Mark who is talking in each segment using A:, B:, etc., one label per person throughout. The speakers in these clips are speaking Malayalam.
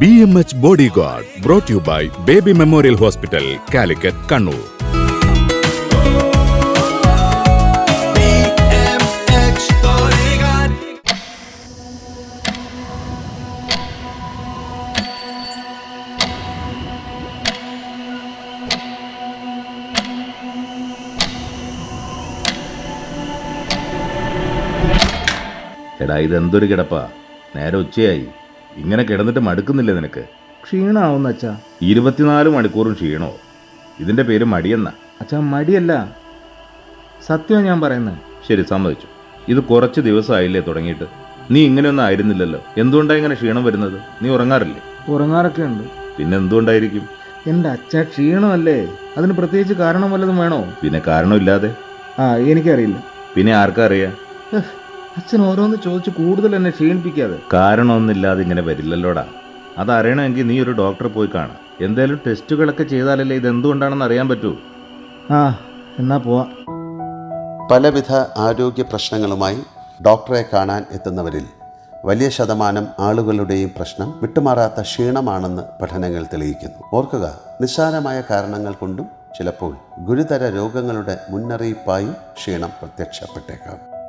A: B M H bodyguard brought you by Baby Memorial Hospital Calicut Kannur
B: എടാ ഇതെന്തൊരു കിടപ്പാ? നേരെ ഉച്ചയായി. ഇങ്ങനെ കിടന്നിട്ട് മടുക്കുന്നില്ലേ നിനക്ക്?
C: ക്ഷീണാവുന്ന അച്ഛാ.
B: ഇരുപത്തിനാല് മണിക്കൂറും ക്ഷീണോ? ഇതിന്റെ പേര് മടിയെന്ന.
C: അച്ഛാ മടിയല്ല. സത്യം ഞാൻ പറയുന്നത്
B: ശരി സമ്മതിച്ചു. ഇത് കുറച്ച് ദിവസമായില്ലേ തുടങ്ങിയിട്ട്. നീ ഇങ്ങനെയൊന്നും ആയിരുന്നില്ലല്ലോ. എന്തുകൊണ്ടാണ് ഇങ്ങനെ ക്ഷീണം വരുന്നത്? നീ ഉറങ്ങാറില്ലേ?
C: ഉറങ്ങാറൊക്കെ ഉണ്ട്.
B: പിന്നെ എന്തുകൊണ്ടായിരിക്കും?
C: എന്റെ അച്ഛ ക്ഷീണമല്ലേ? അതിന് പ്രത്യേകിച്ച് കാരണം വല്ലതും വേണോ?
B: പിന്നെ കാരണമില്ലാതെ?
C: ആ എനിക്കറിയില്ല.
B: പിന്നെ ആർക്കാ അറിയാം?
C: ഹ്, അച്ഛൻ ഓരോന്ന് ചോദിച്ച് കൂടുതൽ എന്നെ ക്ഷീണിപ്പിക്കാതെ.
B: കാരണമൊന്നുമില്ലാതെ ഇങ്ങനെ വരില്ലല്ലോടാ. അതറിയണമെങ്കിൽ നീ ഒരു ഡോക്ടറെ പോയി കാണാം. എന്തായാലും ടെസ്റ്റുകളൊക്കെ ചെയ്താലല്ലേ ഇത് എന്തുകൊണ്ടാണെന്ന് അറിയാൻ പറ്റൂ.
C: ആ എന്നാ പോവാ.
D: പലവിധ ആരോഗ്യ പ്രശ്നങ്ങളുമായി ഡോക്ടറെ കാണാൻ എത്തുന്നവരിൽ വലിയ ശതമാനം ആളുകളുടെയും പ്രശ്നം വിട്ടുമാറാത്ത ക്ഷീണമാണെന്ന് പഠനങ്ങൾ തെളിയിക്കുന്നു. ഓർക്കുക നിസ്സാരമായ കാരണങ്ങൾ കൊണ്ടും ചിലപ്പോൾ ഗുരുതര രോഗങ്ങളുടെ മുന്നറിയിപ്പായും ക്ഷീണം പ്രത്യക്ഷപ്പെട്ടേക്കാം.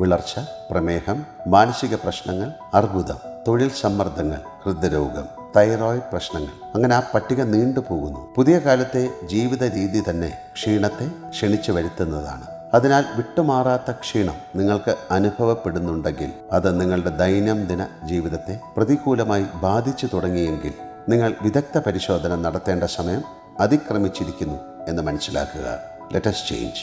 D: വിളർച്ച പ്രമേഹം മാനസിക പ്രശ്നങ്ങൾ അർബുദം തൊഴിൽ സമ്മർദ്ദങ്ങൾ ഹൃദ്രോഗം തൈറോയിഡ് പ്രശ്നങ്ങൾ. അങ്ങനെ ആ പട്ടിക നീണ്ടുപോകുന്നു പുതിയ കാലത്തെ ജീവിത രീതി തന്നെ ക്ഷീണത്തെ ക്ഷണിച്ചു വരുത്തുന്നതാണ്. അതിനാൽ വിട്ടുമാറാത്ത ക്ഷീണം നിങ്ങൾക്ക് അനുഭവപ്പെടുന്നുണ്ടെങ്കിൽ അത് നിങ്ങളുടെ ദൈനംദിന ജീവിതത്തെ പ്രതികൂലമായി ബാധിച്ചു തുടങ്ങിയെങ്കിൽ നിങ്ങൾ വിദഗ്ധ പരിശോധന നടത്തേണ്ട സമയം അതിക്രമിച്ചിരിക്കുന്നു എന്ന് മനസ്സിലാക്കുക. Let's change